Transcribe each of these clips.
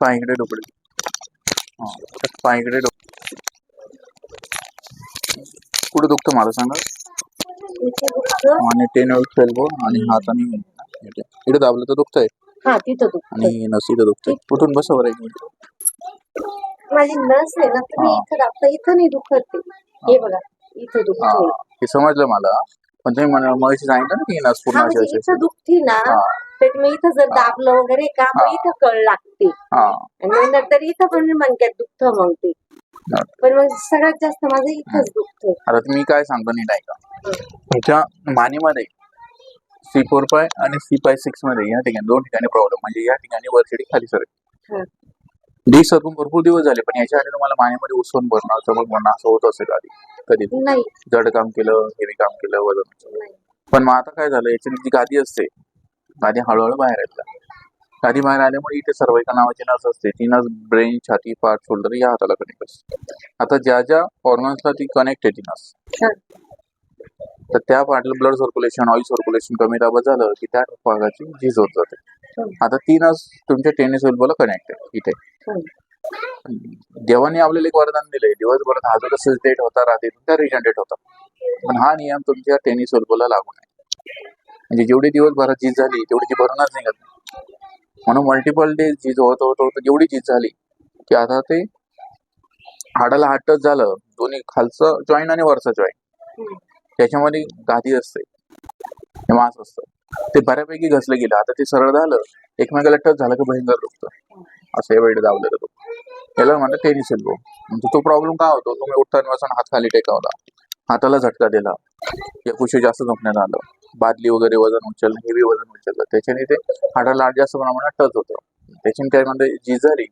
पायकडे डोकडे हा पायकडे डोक कुठे दुखतं मला सांगा? दुखतं. आणि टेन एल्बो आणि हात आणि इकडे दाबलं तर दुखतंय? दुखतं आणि नस इथं दुखतंय. कुठून बसा बरं एक मिनिट. माझी नस आहे ना तुम्ही. इथं दाबता इथं नाही दुखत ते हे. बघा इथं दुखतोय. हे. समजलं मला. पण तुम्ही मला मग सांगितलं ना की नस पूर्ण म्हणजे दुखती ना तर मी इथं जर दाबलं वगैरे का मग. इथं कळ लागते. आणि नंतर इथं पण मणक्यात दुखतं मग ते. पण मग सगळ्यात जास्त माझं इथंच दुखतंय आता तुम्ही काय सांगतो नीट ऐका. तुमच्या मानेमध्ये सी फोर पाय आणि सी पाय सिक्समध्ये या ठिकाणी दोन ठिकाणी प्रॉब्लेम म्हणजे या ठिकाणी वरचडी खाली सर. हा. डी सरकून भरपूर दिवस झाले पण याच्या आधी तुम्हाला मानेमध्ये उसवून भरणं चमक भरणं असं होत असेल आधी कधी? नाही. जड काम केलं हेवी काम केलं वजन. पण मग आता काय झालं याची जी गादी असते. गादी हळूहळू बाहेर येतात. गादी बाहेर आल्यामुळे इथे सर्वाइकल नावाची नस असते. ती नस ब्रेन छाती पाठ शोल्डर या हाताला कनेक्ट असते. आता ज्या ज्या ऑर्गन्सला ती कनेक्ट आहे ती नस. तर त्या पार्टला ब्लड सर्क्युलेशन ऑइल सर्क्युलेशन कमी दाबात झालं की त्या भागाची झीज होत जाते. आता ती नस तुमच्या टेनिस एल्बोला कनेक्ट आहे. इथे. देवाने आपल्याला एक वरदान दिलंय. दिवसभरात हा जो कसं डेट होता रात्रीतून त्या रिजनरेट होता. पण हा नियम तुमच्या टेनिस एल्बोला लागू नाही म्हणजे जेवढी दिवसभरात जीत झाली तेवढी ती भरूनच निघत म्हणून मल्टिपल डे झीज होत होत होत जेवढी जीत झाली की आता ते हाडाला हाड टच झालं दोन्ही खालचं जॉईन आणि वरचं जॉईन त्याच्यामध्ये गादी असते. मास मांस असतं. ते बऱ्यापैकी घसलं गेलं. आता ते सरळ झालं एकमेकाला टच झालं की भयंकर दुखतं. असं हे वेळ दावलं दुखतं याला म्हणतात टेनिस एल्बो म्हणजे तो प्रॉब्लेम का होतो? तुम्ही उठताना वाचून हात खाली टेकावला. हाताला झटका दिला. या कुशी जास्त झोपण्यात आलं. बादली वगैरे वजन उचललं हेवी वजन उचललं त्याच्याने ते हाडाला जास्त प्रमाणात टच होतं त्याच्याने काय म्हणते जी झाली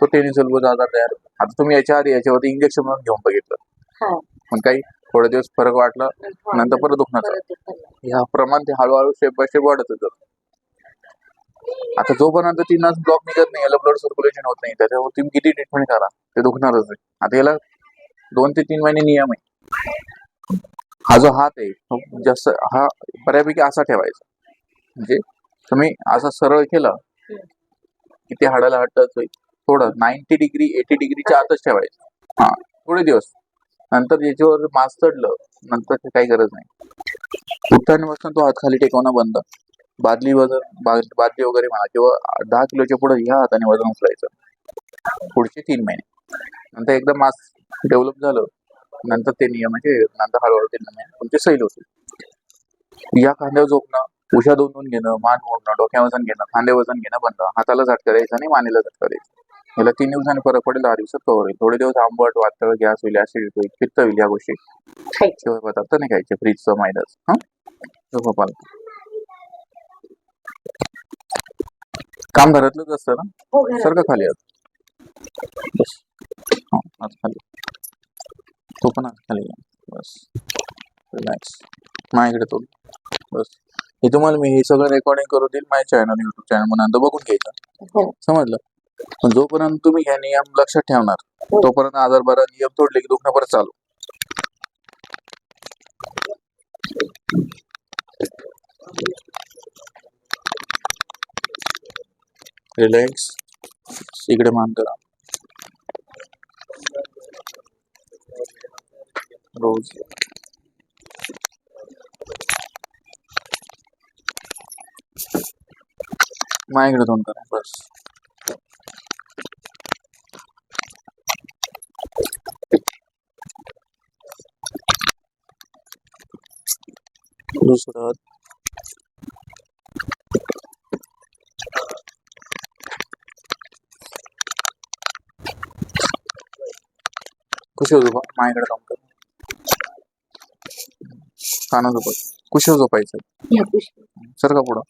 तो टेनिस एल्बोचा आजार तयार होतो आता तुम्ही याच्या आधी याच्यावरती इंजेक्शन म्हणून घेऊन बघितलं हा. पण काही थोडे दिवस फरक वाटला. नंतर परत दुखणं चालू. परत दुखतं. ह्या प्रमाण ते हळूहळू स्टेप बाय स्टेप वाढत होतं आता जोपर्यंत ती नस ब्लॉक निघत नाही याला ब्लड सर्क्युलेशन होत नाही त्याच्यावर तुम्ही किती ट्रीटमेंट करा ते दुखणारच आहे आता याला दोन ते तीन महिने नियम आहे हा जो हात आहे तो जास्त हा बऱ्यापैकी असा ठेवायचा. म्हणजे तुम्ही असा सरळ केला की ते हाडाला हट्टच होईल थोडं नाईन्टी डिग्री एटी डिग्रीच्या आतच ठेवायचं. हा थोडे दिवस. नंतर याच्यावर मास चढलं नंतर ते काही गरज नाही. उठताना तो हात खाली टेकवणं बंद. बादली वजन बादली वगैरे म्हणा किंवा दहा किलोच्या पुढे ह्या हाताने वजन उचलायचं. पुढचे तीन महिने. नंतर एकदा मास डेव्हलप झालं नंतर ते नियमाचे नंतर हळूहळू ते नियम तुमचे सैल होतील. या खांद्यावर झोपणं उशा दोन दोन घेणं मान मोडणं डोक्या वजन घेणं खांदे वजन घेणं बंद. हाताला झटका द्यायचा आणि मानेला झटका द्यायचा याला तीन दिवसांनी फरक पडेल दहा दिवसात कवर होईल. थोडे दिवस आंबट वातळ गॅस होईल ऍसिड होईल पित्त होईल या गोष्टी. पदार्थ नाही खायचे फ्रीजचं मैदाच हा? काम घरातलंच असतं ना? हो. सारखं खाली आत हा आज खाली. तो पण खाली. बस. रिलॅक्स माझ्याकडे तो. बस. हे तुम्हाला मी हे सगळं रेकॉर्डिंग करून देईल. माझ्या चॅनल युट्यूब चॅनल म्हणून बघून घ्यायचं. हो. समजलं? पण जोपर्यंत तुम्ही हे नियम लक्षात ठेवणार हो. तोपर्यंत आजार बरा नियम तोडले की दुखणं परत चालू. रिलॅक्स इकडे मान करा रोज माझ्याकडे दोन करा बस दुसरं कुशी झोपा माझ्याकडे काम कर काना झोपत कुशी झोपायचं. या पुष्प सर का पुढं.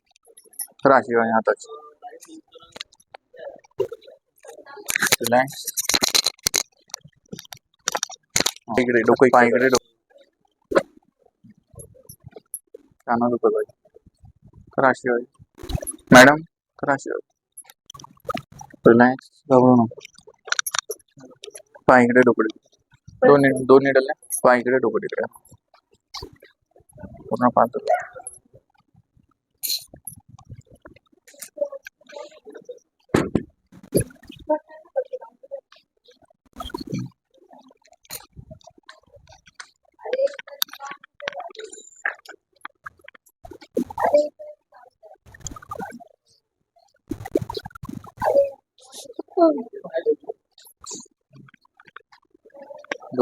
राशी आणि हाताची रिलॅक्स इकडे डोकं पाय इकडे डोकं. काना झोपत शिवाय मॅडम करा शिवाय रिलॅक्स घाबरू नको. पाय इकडे डोकडे दोन नि- दोन निडल पाय इकडे डोकं इकडे ஒன்றா பார்த்துக்கலாம்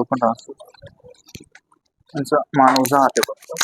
ஓப்பன் Insomma, usate proprio.